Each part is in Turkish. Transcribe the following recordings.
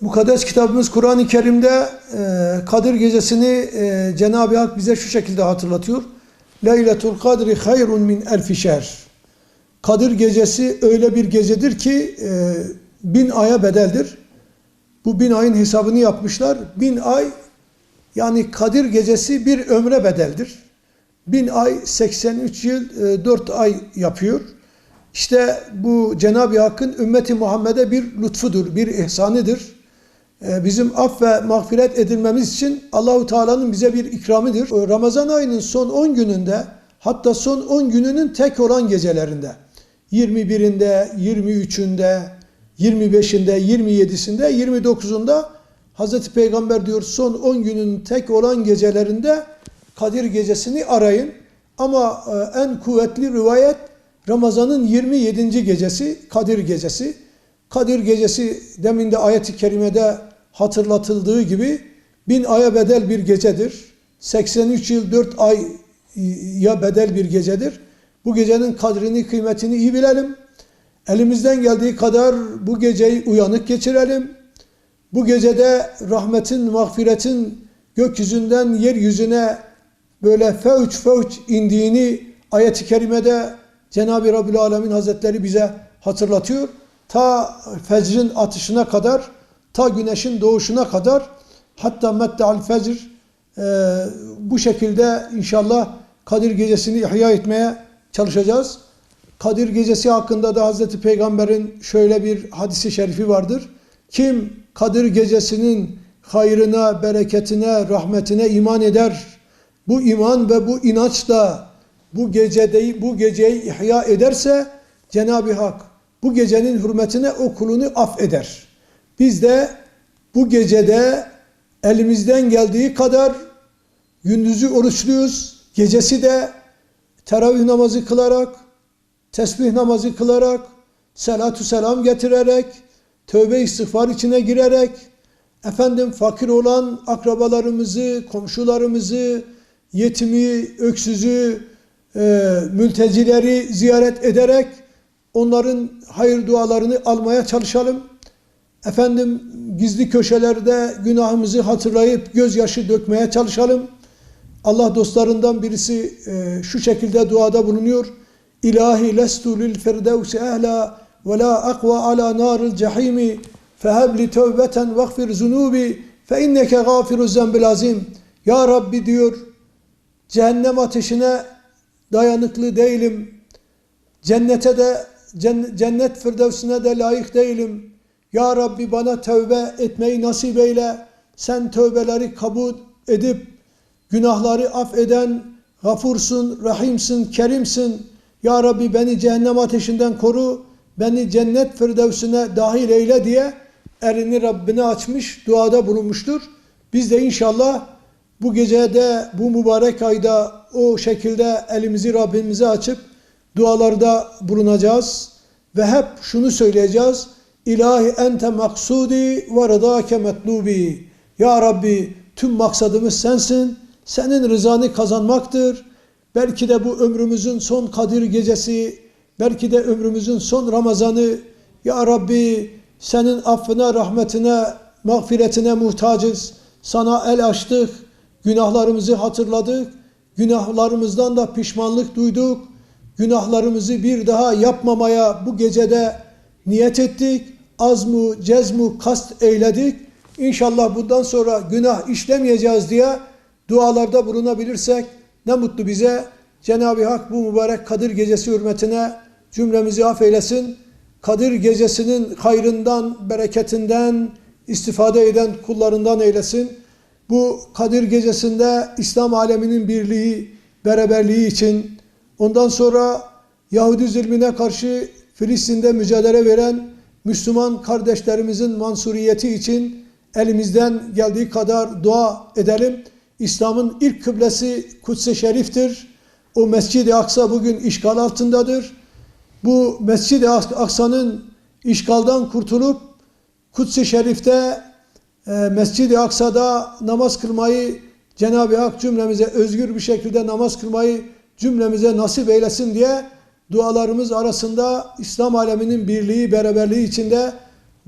Mukaddes kitabımız Kur'an-ı Kerim'de e, Kadir Gecesi'ni e, Cenab-ı Hak bize şu şekilde hatırlatıyor. Leyletul Kadri hayrun min elfi şer. Kadir Gecesi öyle bir gecedir ki e, bin aya bedeldir. Bu bin ayın hesabını yapmışlar. Bin ay yani Kadir Gecesi bir ömre bedeldir. Bin ay 83 yıl e, 4 ay yapıyor. İşte bu Cenab-ı Hakk'ın ümmeti Muhammed'e bir lütfudur, bir ihsanıdır. Ee, Bizim af ve mağfiret edilmemiz için Allahu Teala'nın bize bir ikramıdır. O Ramazan ayının son 10 gününde hatta son 10 gününün tek olan gecelerinde 21'inde, 23'ünde, 25'inde, 27'sinde, 29'unda Hazreti Peygamber diyor son 10 günün tek olan gecelerinde Kadir gecesini arayın. Ama e, en kuvvetli rivayet Ramazan'ın 27. gecesi Kadir gecesi. Kadir gecesi demin de ayet-i kerimede hatırlatıldığı gibi bin aya bedel bir gecedir. 83 yıl 4 aya bedel bir gecedir. Bu gecenin kadrini, kıymetini iyi bilelim. Elimizden geldiği kadar bu geceyi uyanık geçirelim. Bu gecede rahmetin, mağfiretin gökyüzünden yeryüzüne böyle fevç fevç indiğini ayet-i kerimede Cenab-ı Rabbül Alemin Hazretleri bize hatırlatıyor. Ta fecrin atışına kadar, ta güneşin doğuşuna kadar hatta medde'al fecr e, bu şekilde inşallah Kadir Gecesi'ni ihya etmeye çalışacağız. Kadir Gecesi hakkında da Hazreti Peygamber'in şöyle bir hadisi şerifi vardır. Kim Kadir Gecesi'nin hayrına, bereketine, rahmetine iman eder, bu iman ve bu inançla bu gecede bu geceyi ihya ederse Cenab-ı Hak bu gecenin hürmetine o kulunu affeder. Biz de bu gecede elimizden geldiği kadar gündüzü oruçluyuz, gecesi de teravih namazı kılarak, tesbih namazı kılarak, selatü selam getirerek, tövbe istiğfar içine girerek, efendim fakir olan akrabalarımızı, komşularımızı, yetimi, öksüzü, e, mültecileri ziyaret ederek onların hayır dualarını almaya çalışalım. Efendim gizli köşelerde günahımızı hatırlayıp gözyaşı dökmeye çalışalım. Allah dostlarından birisi e, şu şekilde duada bulunuyor. İlahi lestu lil firdevsi ehla ve la akva ala naril cehimi fehebli tevbeten vagfir zunubi fe inneke gafiru zembil azim. Ya Rabbi diyor cehennem ateşine dayanıklı değilim. Cennete de cennet firdevsine de layık değilim. Ya Rabbi bana tövbe etmeyi nasip eyle. Sen tövbeleri kabul edip günahları affeden gafursun, rahimsin, kerimsin. Ya Rabbi beni cehennem ateşinden koru. Beni cennet firdevsine dahil eyle diye elini Rabbine açmış, duada bulunmuştur. Biz de inşallah bu gecede, bu mübarek ayda o şekilde elimizi Rabbimize açıp dualarda bulunacağız. Ve hep şunu söyleyeceğiz. İlahi ente maksudi ve rıdake metlubi. Ya Rabbi tüm maksadımız sensin. Senin rızanı kazanmaktır. Belki de bu ömrümüzün son Kadir gecesi, belki de ömrümüzün son Ramazanı. Ya Rabbi senin affına, rahmetine, mağfiretine muhtacız. Sana el açtık, günahlarımızı hatırladık, günahlarımızdan da pişmanlık duyduk. Günahlarımızı bir daha yapmamaya bu gecede niyet ettik. Azmu, cezmu, kast eyledik. İnşallah bundan sonra günah işlemeyeceğiz diye dualarda bulunabilirsek ne mutlu bize. Cenab-ı Hak bu mübarek Kadir Gecesi hürmetine cümlemizi affeylesin. Kadir Gecesi'nin hayrından, bereketinden istifade eden kullarından eylesin. Bu Kadir Gecesi'nde İslam aleminin birliği, beraberliği için ondan sonra Yahudi zulmüne karşı Filistin'de mücadele veren Müslüman kardeşlerimizin mansuriyeti için elimizden geldiği kadar dua edelim. İslam'ın ilk kıblesi Kuds-i Şerif'tir. O Mescid-i Aksa bugün işgal altındadır. Bu Mescid-i Aksa'nın işgaldan kurtulup Kuds-i Şerif'te e, Mescid-i Aksa'da namaz kılmayı Cenab-ı Hak cümlemize özgür bir şekilde namaz kılmayı cümlemize nasip eylesin diye dualarımız arasında İslam aleminin birliği, beraberliği içinde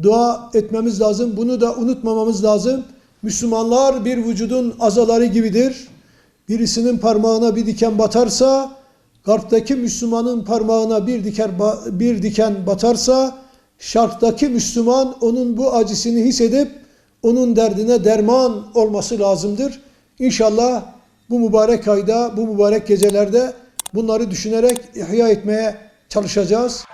dua etmemiz lazım. Bunu da unutmamamız lazım. Müslümanlar bir vücudun azaları gibidir. Birisinin parmağına bir diken batarsa, garptaki Müslümanın parmağına bir diken bir diken batarsa, şarktaki Müslüman onun bu acısını hissedip onun derdine derman olması lazımdır. İnşallah bu mübarek ayda, bu mübarek gecelerde bunları düşünerek ihya etmeye çalışacağız.